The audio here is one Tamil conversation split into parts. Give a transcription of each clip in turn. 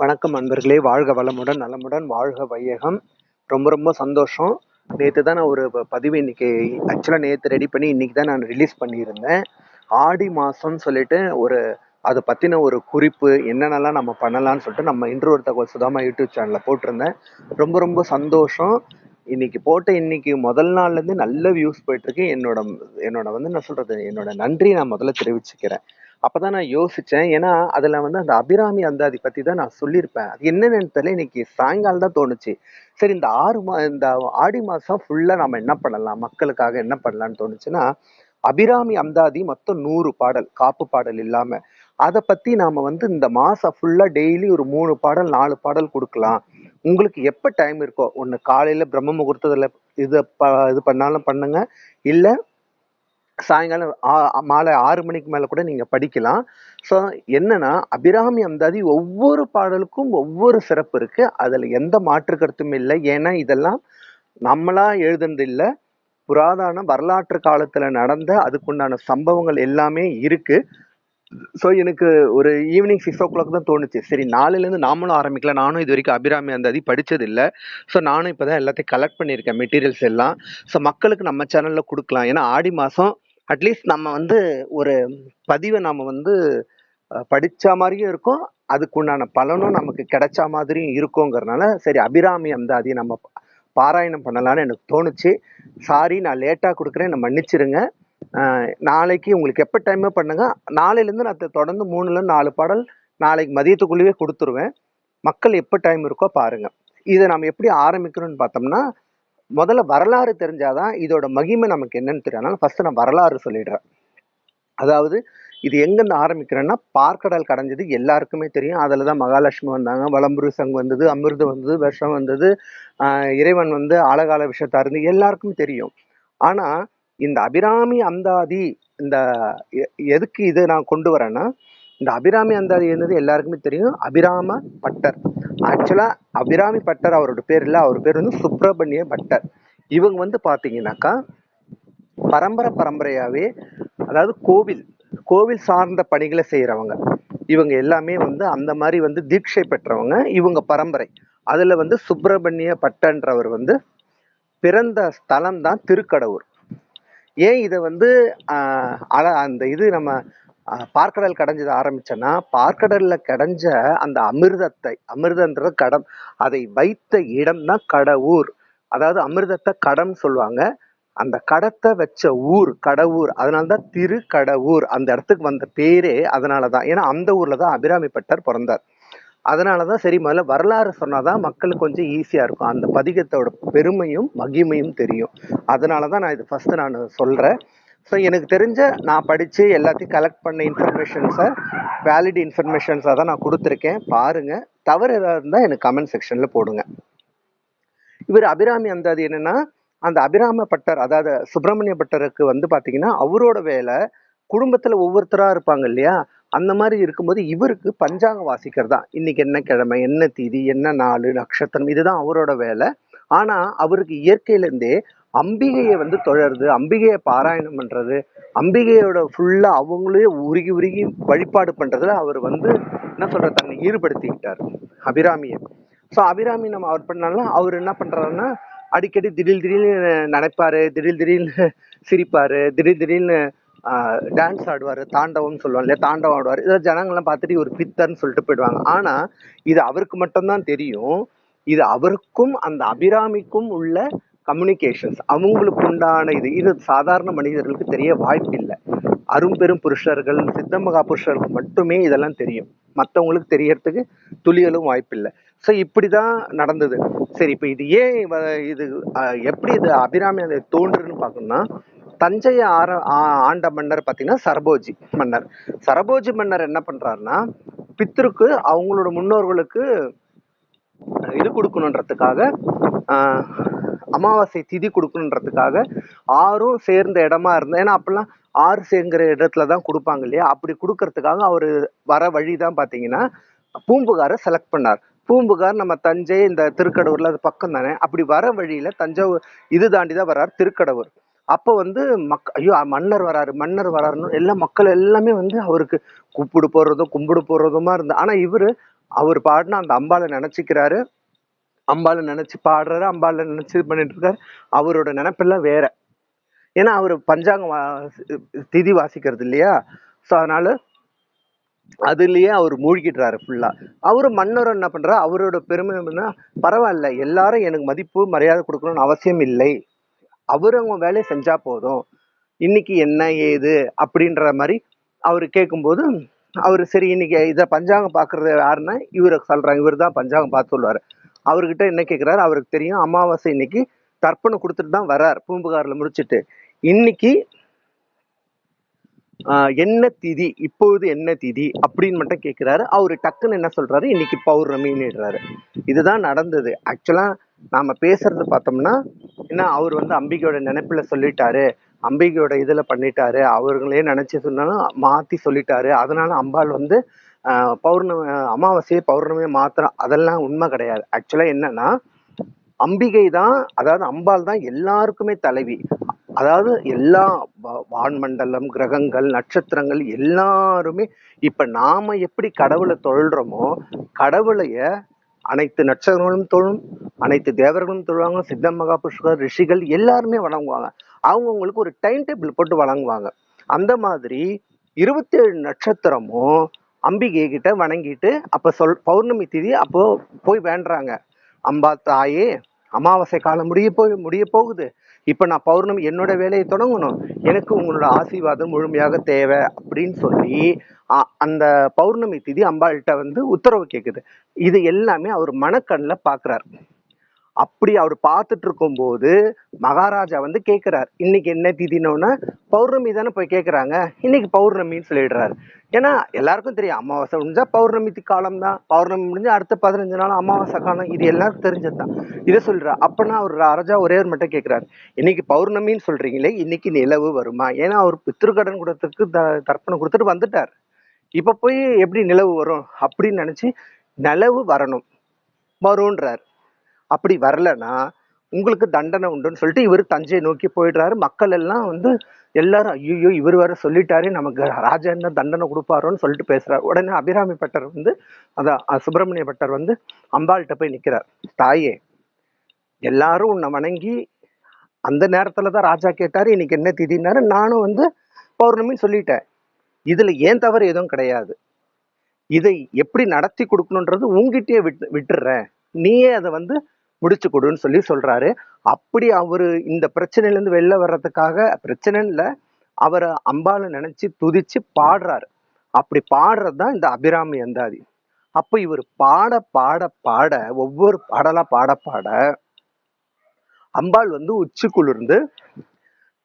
வணக்கம் நண்பர்களே. வாழ்க வளமுடன் நலமுடன் வாழ்க வையகம். ரொம்ப ரொம்ப சந்தோஷம். நேற்று தான் நான் ஒரு பதிவு இன்னைக்கு ஆக்சுவலாக நேற்று ரெடி பண்ணி இன்னைக்கு தான் நான் ரிலீஸ் பண்ணியிருந்தேன். ஆடி மாதம்னு சொல்லிட்டு ஒரு அதை பற்றின ஒரு குறிப்பு என்னென்னலாம் நம்ம பண்ணலாம்னு சொல்லிட்டு நம்ம இன்று ஒரு தகவல் சுதாமா யூடியூப் சேனலில் போட்டிருந்தேன். ரொம்ப ரொம்ப சந்தோஷம். இன்னைக்கு போட்ட இன்னைக்கு முதல் நாள்லேருந்து நல்ல வியூஸ் போயிட்டுருக்கு என்னோட என்னோட வந்து நான் சொல்கிறது என்னோட நன்றி நான் முதல்ல தெரிவிச்சுக்கிறேன். அப்பதான் நான் யோசிச்சேன். ஏன்னா அதுல வந்து அந்த அபிராமி அந்தாதி பத்தி தான் நான் சொல்லியிருப்பேன். அது என்னன்னு தெரியல. இன்னைக்கு சாயங்காலம் தான் தோணுச்சு. சரி இந்த ஆறு மா இந்த ஆடி மாசம் ஃபுல்லா நம்ம என்ன பண்ணலாம்? மக்களுக்காக என்ன பண்ணலாம்னு தோணுச்சுன்னா அபிராமி அந்தாதி மொத்தம் நூறு பாடல் காப்பு பாடல் இல்லாம. அதை பத்தி நாம வந்து இந்த மாசம் ஃபுல்லா டெய்லி ஒரு மூணு பாடல் நாலு பாடல் கொடுக்கலாம். உங்களுக்கு எப்ப டைம் இருக்கோ ஒன்னு காலையில பிரம்ம முகூர்த்தத்துல இது ப இது பண்ணாலும் பண்ணுங்க. இல்ல சாயங்காலம் ஆ- மாலை ஆறு மணிக்கு மேலே கூட நீங்கள் படிக்கலாம். ஸோ என்னன்னா அபிராமி அந்தாதி ஒவ்வொரு பாடலுக்கும் ஒவ்வொரு சிறப்பு இருக்கு. அதில் எந்த மாற்று கருத்தும் இல்லை. ஏன்னா இதெல்லாம் நம்மளா எழுதுனது இல்லை. புராதான வரலாற்று காலத்தில் நடந்த அதுக்குண்டான சம்பவங்கள் எல்லாமே இருக்கு. ஸோ எனக்கு ஒரு ஈவினிங் சிக்ஸ் ஓ கிளாக் தான் தோணுச்சு. சரி நாளையிலேருந்து நாமளும் ஆரம்பிக்கலாம். நானும் இது வரைக்கும் அபிராமி அந்தாதி படிச்சது இல்லை. ஸோ நானும் இப்போ தான் எல்லாத்தையும் கலெக்ட் பண்ணியிருக்கேன் மெட்டீரியல்ஸ் எல்லாம். ஸோ மக்களுக்கு நம்ம சேனலில் கொடுக்கலாம். ஏன்னா ஆடி மாதம் அட்லீஸ்ட் நம்ம வந்து ஒரு பதிவை நம்ம வந்து படித்த மாதிரியும் இருக்கும். அதுக்குண்டான பலனும் நமக்கு கிடைச்ச மாதிரியும் இருக்குங்கிறனால சரி அபிராமி அந்தாதி நம்ம பாராயணம் பண்ணலாம்னு எனக்கு தோணுச்சு. சாரி நான் லேட்டாக கொடுக்குறேன். என்னை மன்னிச்சிருங்க. நாளைக்கு உங்களுக்கு எப்போ டைமே பண்ணுங்க. நாளையிலேருந்து நான் தொடர்ந்து மூணுல நாலு பாடல் நாளைக்கு மதியத்துக்குள்ளேயே கொடுத்துருவேன். மக்கள் எப்போ டைம் இருக்கோ பாருங்கள் இதை நம்ம எப்படி ஆரம்பிக்கிறோம்னு பார்த்தோம்னா முதல்ல வரலாறு தெரிஞ்சாதான் இதோட மகிமை நமக்கு என்னன்னு தெரியும். அதனால ஃபர்ஸ்ட் நான் வரலாறு சொல்லிடுறேன். அதாவது இது எங்கேருந்து ஆரம்பிக்கிறேன்னா பார்க்கடல் கடைஞ்சது எல்லாருக்குமே தெரியும். அதில் தான் மகாலட்சுமி வந்தாங்க. வலம்புரி சங்கு வந்தது அமிர்தம் வந்தது விஷம் வந்தது இறைவன் வந்து அழகால விஷத்தை இருந்து எல்லாருக்கும் தெரியும். ஆனால் இந்த அபிராமி அந்தாதி இந்த எ- எதுக்கு இதை நான் கொண்டு வரேன்னா இந்த அபிராமி அந்தாதி இருந்தது எல்லாருக்குமே தெரியும். அபிராம பட்டர். ஆக்சுவலாக அபிராமி பட்டர் அவரோட பேர் இல்லை. அவர் பேர் வந்து சுப்பிரமணிய பட்டர். இவங்க வந்து பார்த்தீங்கன்னாக்கா பரம்பரை பரம்பரையாகவே அதாவது கோவில் கோவில் சார்ந்த பணிகளை செய்கிறவங்க இவங்க எல்லாமே வந்து அந்த மாதிரி வந்து தீட்சை பெற்றவங்க. இவங்க பரம்பரை. அதில் வந்து சுப்பிரமணிய பட்டன்றவர் வந்து பிறந்த ஸ்தலம் தான் திருக்கடவுர். ஏன் இதை வந்து அழ அல அந்த இது நம்ம பார்க்கடல் கடைஞ்சது ஆரம்பிச்சேன்னா பார்க்கடல்ல கடைஞ்ச அந்த அமிர்தத்தை அமிர்தன்றது கடம். அதை வைத்த இடம் தான் கடவுர். அதாவது அமிர்தத்தை கடம் சொல்லுவாங்க. அந்த கடத்தை வச்ச ஊர் கடவுர். திரு கடவூர் அந்த இடத்துக்கு வந்த பேரே அதனாலதான். ஏன்னா அந்த ஊர்ல தான் அபிராமிப்பட்டர் பிறந்தார் பிறந்தார். அதனாலதான் சரி முதல்ல வரலாறு சொன்னாதான் மக்களுக்கு கொஞ்சம் ஈஸியா இருக்கும். அந்த பதிகத்தோட பெருமையும் மகிமையும் தெரியும். அதனாலதான் நான் இது ஃபர்ஸ்ட் நான் சொல்றேன். ஸோ எனக்கு தெரிஞ்ச நான் படித்து எல்லாத்தையும் கலெக்ட் பண்ண இன்ஃபர்மேஷன்ஸை வேலிட் இன்ஃபர்மேஷன்ஸாக தான் நான் கொடுத்துருக்கேன். பாருங்கள் தவறு ஏதாவது இருந்தால் எனக்கு கமெண்ட் செக்ஷனில் போடுங்க. இவர் அபிராமி அந்தாதி என்னன்னா அந்த அபிராம பட்டர் அதாவது சுப்பிரமணிய பட்டருக்கு வந்து பார்த்தீங்கன்னா அவரோட வேலை குடும்பத்தில் ஒவ்வொருத்தராக இருப்பாங்க இல்லையா? அந்த மாதிரி இருக்கும்போது இவருக்கு பஞ்சாங்கம் வாசிக்கிறது தான். இன்னைக்கு என்ன கிழமை என்ன தீதி என்ன நாள் நட்சத்திரம் இதுதான் அவரோட வேலை. ஆனால் அவருக்கு இயற்கையிலேருந்தே அம்பிகையை வந்து தொழறது அம்பிகையை பாராயணம் பண்றது அம்பிகையோட ஃபுல்லா அவங்களே உருகி உருகி வழிபாடு பண்றதுல அவர் வந்து என்ன சொல்ற தன்னை ஈடுபடுத்திக்கிட்டார் அபிராமியை. ஸோ அபிராமி நம்ம அவர் பண்ணாலும் அவர் என்ன பண்றாருன்னா அடிக்கடி திடீர் திடீர்னு நினைப்பாரு திடீர் திடீர்னு சிரிப்பாரு திடீர் திடீர்னு டான்ஸ் ஆடுவார் தாண்டவம்னு சொல்லுவாங்க இல்லையா தாண்டவம் ஆடுவார். இதை ஜனங்கள்லாம் பார்த்துட்டு ஒரு பித்தர்னு சொல்லிட்டு போயிடுவாங்க. ஆனால் இது அவருக்கு மட்டும்தான் தெரியும். இது அவருக்கும் அந்த அபிராமிக்கும் உள்ள கம்யூனிகேஷன்ஸ் அவங்களுக்கு உண்டான இது. இது சாதாரண மனிதர்களுக்கு தெரிய வாய்ப்பில்லை. அரும்பெரும் புருஷர்கள் சித்தமகா புருஷர்களுக்கு மட்டுமே இதெல்லாம் தெரியும். மற்றவங்களுக்கு தெரியறதுக்கு துளியலும் வாய்ப்பில்லை. ஸோ இப்படி தான் நடந்தது. சரி இப்போ இது ஏன் இது எப்படி இது அபிராமி அதை தோன்றுன்னு பார்க்கணும்னா தஞ்சையை ஆர ஆ- ஆண்ட மன்னர் பார்த்தீங்கன்னா சரபோஜி மன்னர். சரபோஜி மன்னர் என்ன பண்ணுறாருன்னா பித்ருக்கு அவங்களோட முன்னோர்களுக்கு இது கொடுக்கணுன்றதுக்காக அமாவாசை திதி கொடுக்கணுன்றதுக்காக ஆறும் சேர்ந்த இடமா இருந்தது ஏன்னா அப்பெல்லாம் ஆறு சேர்ங்கிற இடத்துல தான் கொடுப்பாங்க இல்லையா? அப்படி கொடுக்கறதுக்காக அவர் வர வழி தான் பார்த்தீங்கன்னா பூம்புகாரை செலக்ட் பண்ணார். பூம்புகார் நம்ம தஞ்சை இந்த திருக்கடவுர்ல அது பக்கம் தானே? அப்படி வர வழியில தஞ்சாவூர் இது தாண்டி தான் வர்றார் திருக்கடவுர். அப்போ வந்து மக் ஐயோ மன்னர் வராரு மன்னர் வராருன்னு எல்லா மக்கள் எல்லாமே வந்து அவருக்கு கூப்பிடு போடுறதும் கும்பிடு போடுறதுமா இருந்து ஆனா இவரு அவர் பாடின அந்த அம்பாவை நினைச்சுக்கிறாரு. அம்பாலை நினச்சி பாடுறாரு அம்பாலை நினச்சி இது பண்ணிட்டு இருக்காரு. அவரோட நினப்பெல்லாம் வேற. ஏன்னா அவர் பஞ்சாங்கம் வா- திதி வாசிக்கிறது இல்லையா? ஸோ அதனால அதுலயே அவர் மூழ்கிடுறாரு ஃபுல்லா அவரு மன்னர் என்ன பண்றாரு அவரோட பெருமை என்ன பரவாயில்ல எல்லாரும் எனக்கு மதிப்பு மரியாதை கொடுக்கணும்னு அவசியம் இல்லை. அவர் அவங்க வேலையை செஞ்சா போதும். இன்னைக்கு என்ன ஏது அப்படின்ற மாதிரி அவர் கேட்கும்போது அவர் சரி இன்னைக்கு இதை பஞ்சாங்கம் பார்க்கறது யாருன்னா இவரை சொல்றாங்க இவர் தான் பஞ்சாங்கம் பார்த்து சொல்லுவாரு. அவர்கிட்ட என்ன கேட்குறாரு அவருக்கு தெரியும். அமாவாசை இன்னைக்கு தர்ப்பணம் கொடுத்துட்டு தான் வர்றார். பூம்புகாரில் முடிச்சிட்டு. இன்னைக்கு என்ன திதி? இப்பொழுது என்ன திதி? அப்படின்னு மட்டும் கேட்குறாரு அவர் டக்குன்னு என்ன சொல்றாரு? இன்னைக்கு பௌர்ணமின்னுடுறாரு இதுதான் நடந்தது. ஆக்சுவலாக நாம பேசுறது பார்த்தோம்னா என்ன அவர் வந்து அம்பிகையோட நினைப்புல சொல்லிட்டாரு. அம்பிகையோட இதில் பண்ணிட்டாரு. அவர்களே நினைச்சு சொன்னாலும் மாற்றி சொல்லிட்டாரு. அதனால அம்பாள் வந்து பௌர்ணமி அமாவாசையை பௌர்ணமியை மாத்திரம் அதெல்லாம் உண்மை கிடையாது. ஆக்சுவலாக என்னன்னா அம்பிகை தான் அதாவது அம்பாள் தான் எல்லாருக்குமே தலைவி. அதாவது எல்லா வான்மண்டலம் கிரகங்கள் நட்சத்திரங்கள் எல்லாருமே இப்ப நாம எப்படி கடவுளை தொழுறோமோ கடவுளைய அனைத்து நட்சத்திரங்களும் தொழும் அனைத்து தேவர்களும் தொழுவாங்க சித்த மகாபுருஷர் ரிஷிகள் எல்லாருமே வழங்குவாங்க அவங்கவுங்களுக்கு ஒரு டைம் டேபிள் போட்டு வழங்குவாங்க அந்த மாதிரி இருபத்தேழு நட்சத்திரமும் அம்பிகை கிட்ட வணங்கிட்டு அப்போ சொல் பௌர்ணமி திதி அப்போ போய் வேண்டுறாங்க. அம்பா தாயே அமாவாசை காலம் முடிய போய் முடிய போகுது. இப்போ நான் பௌர்ணமி என்னோட வேலையை தொடங்கணும். எனக்கு உங்களோட ஆசீர்வாதம் முழுமையாக தேவை அப்படின்னு சொல்லி அந்த பௌர்ணமி திதி அம்பாள்கிட்ட வந்து உத்தரவு கேட்குது இது எல்லாமே அவர் மனக்கண்ணில் பார்க்குறாரு அப்படி அவர் பார்த்துட்டு இருக்கும்போது மகாராஜா வந்து கேட்குறாரு இன்னைக்கு என்ன திதினோன்னா பௌர்ணமி தானே போய் கேட்குறாங்க இன்னைக்கு பௌர்ணமின்னு சொல்லிடுறாரு. ஏன்னா எல்லாருக்கும் தெரியும் அமாவாசை முடிஞ்சா பௌர்ணமி காலம் தான் பௌர்ணமி முடிஞ்சால் அடுத்த பதினஞ்சு நாள் அமாவாசை காலம். இது எல்லாருக்கும் தெரிஞ்சது தான் இதை சொல்கிறார் அப்போனா அவர் ராஜா ஒரே ஒரு மட்டும் கேட்குறாரு இன்னைக்கு பௌர்ணமின்னு சொல்கிறீங்களே இன்னைக்கு நிலவு வருமா? ஏன்னா அவர் பித்திருக்கடன் கூடத்துக்கு த- தர்ப்பணம் கொடுத்துட்டு வந்துட்டார். இப்போ போய் எப்படி நிலவு வரும்? அப்படின்னு நினச்சி நிலவு வரணும். வரும்ன்றார். அப்படி வரலன்னா உங்களுக்கு தண்டனை உண்டுன்னு சொல்லிட்டு இவர் தஞ்சையை நோக்கி போயிடுறாரு. மக்கள் எல்லாம் வந்து எல்லாரும் ஐயோ இவர் வேற சொல்லிட்டாரே நமக்கு ராஜா என்ன தண்டனை கொடுப்பாரோன்னு சொல்லிட்டு பேசுறாரு. உடனே அபிராமி பட்டர் வந்து அதான் சுப்பிரமணிய பட்டர் வந்து அம்பாள்கிட்ட போய் நிற்கிறார் தாயே எல்லாரும் உன்னை வணங்கி அந்த நேரத்துல தான் ராஜா கேட்டாரு இன்னைக்கு என்ன திதினாரு நானும் வந்து பௌர்ணமின்னு சொல்லிட்டேன். இதுல ஏன் தவறு எதுவும் கிடையாது. இதை எப்படி நடத்தி கொடுக்கணுன்றது உங்ககிட்டயே விட்டு விட்டுடுறேன் நீயே அதை வந்து முடிச்சு கொடுன்னு சொல்லி சொல்றாரு. அப்படி அவரு இந்த பிரச்சனையிலேருந்து வெளில வர்றதுக்காக பிரச்சனை இல்லை அவரை அம்பாளை நினைச்சு துதிச்சு பாடுறாரு. அப்படி பாடுறது தான் இந்த அபிராமி அந்தாதி. அப்போ இவர் பாட பாட பாட ஒவ்வொரு பாடலா பாட பாட அம்பாள் வந்து உச்சிக்குளிர்ந்து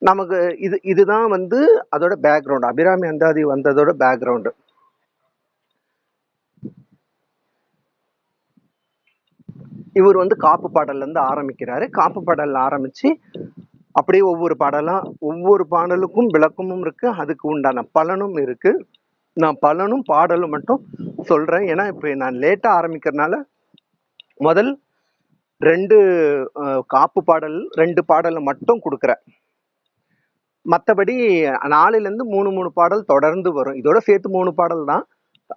நமக்கு இது இதுதான் வந்து அதோட பேக்ரவுண்ட் அபிராமி அந்தாதி வந்ததோட பேக்ரவுண்டு இவர் வந்து காப்பு பாடல்லேருந்து ஆரம்பிக்கிறாரு. காப்பு பாடல் ஆரம்பித்து அப்படியே ஒவ்வொரு பாடலாம் ஒவ்வொரு பாடலுக்கும் விளக்கமும் இருக்குது அதுக்கு உண்டான பலனும் இருக்குது நான் பலனும் பாடலும் மட்டும் சொல்கிறேன் ஏன்னா இப்போ நான் லேட்டாக ஆரம்பிக்கிறதுனால முதல் ரெண்டு காப்பு பாடல் ரெண்டு பாடலை மட்டும் கொடுக்குறேன். மற்றபடி நாலுலேருந்து மூணு மூணு பாடல் தொடர்ந்து வரும். இதோட சேர்த்து மூணு பாடல் தான்.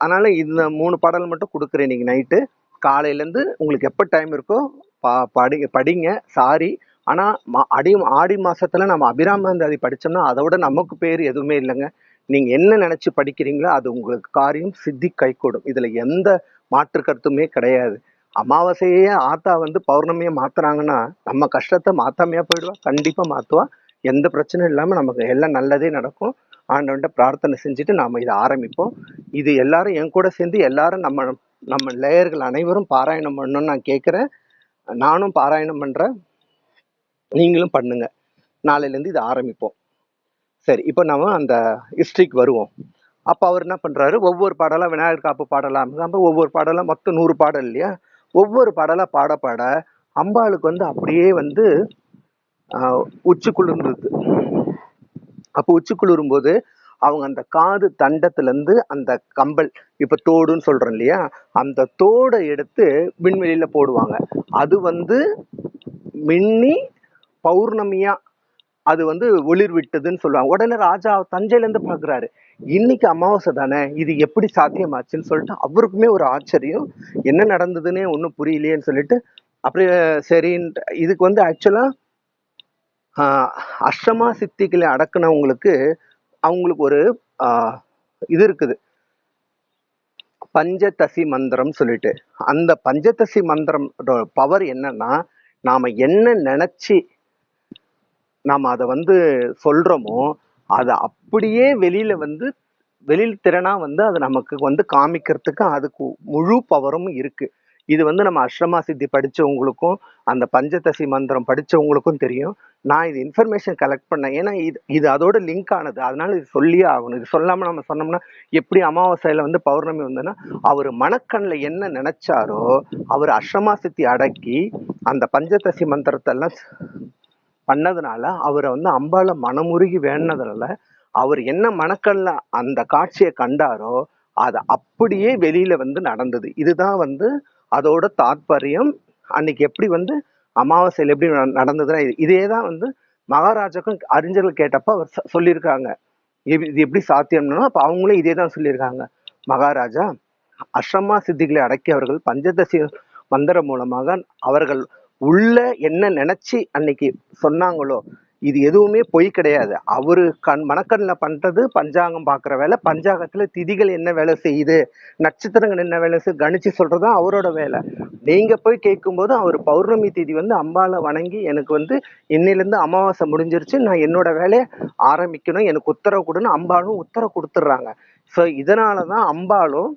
அதனால இந்த மூணு பாடல் மட்டும் கொடுக்குறேன் இன்னைக்கு நைட்டு. காலையிலேருந்து உங்களுக்கு எப்போ டைம் இருக்கோ பா படி படிங்க சாரி. ஆனால் மா அடி ஆடி மாதத்தில் நம்ம அபிராமந்தாதி படித்தோம்னா அதை விட நமக்கு பேர் எதுவுமே இல்லைங்க. நீங்கள் என்ன நினச்சி படிக்கிறீங்களோ அது உங்களுக்கு காரியம் சித்தி கைகூடும். இதில் எந்த மாற்று கருத்துமே கிடையாது. அமாவாசையே ஆத்தா வந்து பௌர்ணமியை மாற்றுறாங்கன்னா நம்ம கஷ்டத்தை மாற்றாமையாக போயிடுவா? கண்டிப்பாக மாற்றுவா எந்த பிரச்சனையும் இல்லாமல் நமக்கு எல்லாம் நல்லதே நடக்கும். ஆண்டவன்ட்ட பிரார்த்தனை செஞ்சுட்டு நாம் இதை ஆரம்பிப்போம். இது எல்லாரும் என் கூட சேர்ந்து எல்லாரும் நம்ம நம்ம லேயர்கள் அனைவரும் பாராயணம் பண்ணணும்னு நான் கேட்குறேன் நானும் பாராயணம் பண்ணுறேன் நீங்களும் பண்ணுங்க. நாளையிலேருந்து இதை ஆரம்பிப்போம். சரி இப்போ நம்ம அந்த ஹிஸ்ட்ரிக்கு வருவோம். அப்போ அவர் என்ன பண்ணுறாரு ஒவ்வொரு பாடலாக விநாயகர் காப்பு பாடலாம். நம்ம ஒவ்வொரு பாடலா மொத்தம் நூறு பாடல் இல்லையா? ஒவ்வொரு பாடலாக பாட பாட அம்பாளுக்கு வந்து அப்படியே வந்து உச்சி குளிர்ந்தது. அப்போ உச்சி குளிரும்போது அவங்க அந்த காது தண்டத்துலேருந்து அந்த கம்பல் இப்போ தோடுன்னு சொல்கிறோம் இல்லையா அந்த தோடை எடுத்து விண்வெளியில் போடுவாங்க. அது வந்து மின்னி பௌர்ணமியாக அது வந்து ஒளிர் விட்டதுன்னு சொல்லுவாங்க. உடனே ராஜா தஞ்சையிலேருந்து பார்க்குறாரு இன்னைக்கு அமாவாசை தானே இது எப்படி சாத்தியமாச்சுன்னு சொல்லிட்டு அவருக்குமே ஒரு ஆச்சரியம். என்ன நடந்ததுன்னே ஒன்றும் புரியலையேன்னு சொல்லிட்டு அப்படியே சரின்ட்டு இதுக்கு வந்து ஆக்சுவலாக அஷ்டமா சித்திகளை அடக்குனவங்களுக்கு அவங்களுக்கு ஒரு இது இருக்குது. பஞ்சதசி மந்திரம் சொல்லிட்டு. அந்த பஞ்சதசி மந்திரம் பவர் என்னன்னா நாம என்ன நினைச்சு நாம் அதை வந்து சொல்றோமோ அதை அப்படியே வெளியில வந்து வெளியில் திறனா வந்து அது நமக்கு வந்து காமிக்கிறதுக்கு அதுக்கு முழு பவரும் இருக்கு. இது வந்து நம்ம அஷ்ரமா சித்தி படித்தவங்களுக்கும் அந்த பஞ்சதசி மந்திரம் படித்தவங்களுக்கும் தெரியும். நான் இது இன்ஃபர்மேஷன் கலெக்ட் பண்ணேன். ஏன்னா இது இது அதோட லிங்க் ஆனது. அதனால இது சொல்லியே ஆகணும். இது சொல்லாமல் நம்ம சொன்னோம்னா எப்படி அமாவாசையில் வந்து பௌர்ணமி வந்ததுன்னா அவர் மனக்கண்ணில் என்ன நினைச்சாரோ அவர் அஷ்ரமா சித்தி அடக்கி அந்த பஞ்சதசி மந்திரத்தை எல்லாம் பண்ணதுனால அவரை வந்து அம்பால மனமுருகி வேணதுனால அவர் என்ன மணக்கண்ணில் அந்த காட்சியை கண்டாரோ அது அப்படியே வெளியில வந்து நடந்தது. இதுதான் வந்து அதோட தாத்பரியம் அன்னைக்கு எப்படி வந்து அமாவாசையில் எப்படி நடந்ததுன்னா இது இதே தான் வந்து மகாராஜாக்கும் அறிஞர்கள் கேட்டப்ப அவர் சொல்லியிருக்காங்க. இது இது எப்படி சாத்தியம்னா அப்போ அவங்களும் இதே தான் சொல்லியிருக்காங்க. மகாராஜா அஷ்ரமா சித்திகளை அடக்கியவர்கள் பஞ்சதசி மந்திரம் மூலமாக அவர்கள் உள்ள என்ன நினைச்சு அன்னைக்கு சொன்னாங்களோ இது எதுவுமே பொய் கிடையாது. அவரு கண் மனக்கண்ணில் பண்றது பஞ்சாங்கம் பார்க்குற வேலை. பஞ்சாங்கத்துல திதிகள் என்ன வேலை செய்யுது நட்சத்திரங்கள் என்ன வேலை செய்யுது கணிச்சு சொல்றதுதான் அவரோட வேலை. நீங்க போய் கேட்கும்போது அவர் பௌர்ணமி திதி வந்து அம்பாளை வணங்கி எனக்கு வந்து இன்னிலேருந்து அமாவாசை முடிஞ்சிருச்சு நான் என்னோட வேலையை ஆரம்பிக்கணும் எனக்கு உத்தரவு கொடுன்னு அம்பாளும் உத்தரவு கொடுத்துட்றாங்க. ஸோ இதனால தான் அம்பாளும்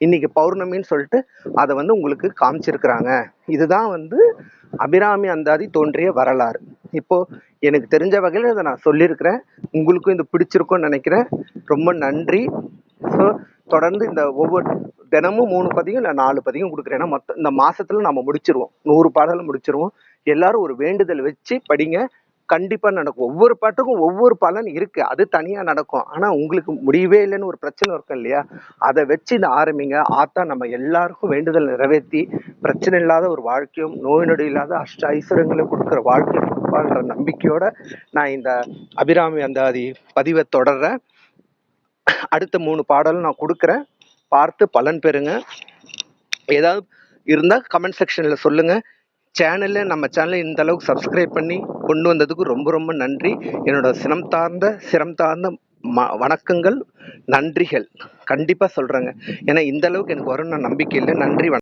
இன்னைக்கு பௌர்ணமின்னு சொல்லிட்டு அதை வந்து உங்களுக்கு காமிச்சிருக்கிறாங்க. இதுதான் வந்து அபிராமி அந்தாதி தோன்றிய வரலாறு. இப்போ எனக்கு தெரிஞ்ச வகையில் இதை நான் சொல்லியிருக்கிறேன். உங்களுக்கும் இது பிடிச்சிருக்கும்னு நினைக்கிறேன். ரொம்ப நன்றி. ஸோ தொடர்ந்து இந்த ஒவ்வொரு தினமும் மூணு பதியும் இல்லை நாலு பதியும் கொடுக்குறேன். ஏன்னா மொத்தம் இந்த மாசத்துல நம்ம முடிச்சிருவோம். நூறு பாடல் முடிச்சிருவோம். எல்லாரும் ஒரு வேண்டுதல் வச்சு படிங்க. கண்டிப்பாக நடக்கும். ஒவ்வொரு பாட்டுக்கும் ஒவ்வொரு பலன் இருக்கு. அது தனியாக நடக்கும். ஆனால் உங்களுக்கு முடியவே இல்லைன்னு ஒரு பிரச்சனை இருக்கும் இல்லையா? அதை வச்சு இதை ஆரம்பிங்க. ஆத்தா நம்ம எல்லாருக்கும் வேண்டுதல் நிறைவேற்றி பிரச்சனை இல்லாத ஒரு வாழ்க்கையும் நோய் நொடி இல்லாத அஷ்ட ஐஸ்வரங்களை கொடுக்குற வாழ்க்கையை கொடுப்பான்ற நம்பிக்கையோட நான் இந்த அபிராமி அந்தாதி பதிவை தொடர்றேன். அடுத்த மூணு பாடலும் நான் கொடுக்குறேன். பார்த்து பலன் பெறுங்க. ஏதாவது இருந்தால் கமெண்ட் செக்ஷனில் சொல்லுங்கள் சேனலில் நம்ம சேனலை இந்த அளவுக்கு சப்ஸ்கிரைப் பண்ணி கொண்டு வந்ததுக்கு ரொம்ப ரொம்ப நன்றி. என்னோட சினம் தார்ந்த சிரம் தார்ந்த ம வணக்கங்கள் நன்றிகள். கண்டிப்பாக சொல்கிறேங்க ஏன்னா இந்த அளவுக்கு எனக்கு வரும்னு நான் நம்பிக்கை இல்லை. நன்றி வணக்கம்.